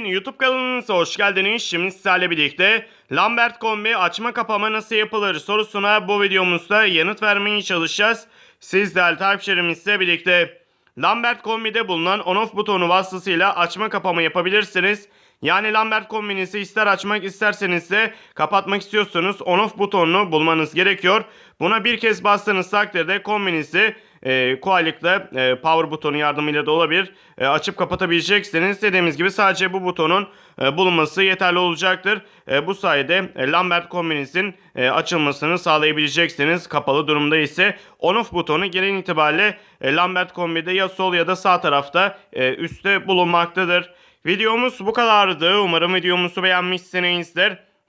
Bey'in YouTube kanalınıza hoş geldiniz. Şimdi sizlerle birlikte Lambert kombi açma kapama nasıl yapılır sorusuna bu videomuzda yanıt vermeye çalışacağız. Siz değerli takipçilerimizle birlikte Lambert kombide bulunan on off butonu vasıtasıyla açma kapama yapabilirsiniz. Yani Lambert kombinizi ister açmak isterseniz de kapatmak istiyorsanız on off butonunu bulmanız gerekiyor. Buna bir kez bastığınız takdirde kombinizi e, kolaylıkla e, power butonu yardımıyla da olabilir e, açıp kapatabileceksiniz. Dediğimiz gibi sadece bu butonun e, bulunması yeterli olacaktır. E, bu sayede e, Lambert kombinizin e, açılmasını sağlayabileceksiniz. Kapalı durumda ise on off butonu genel itibariyle e, Lambert kombide ya sol ya da sağ tarafta e, üstte bulunmaktadır. Videomuz bu kadardı. Umarım videomuzu beğenmişsinizdir.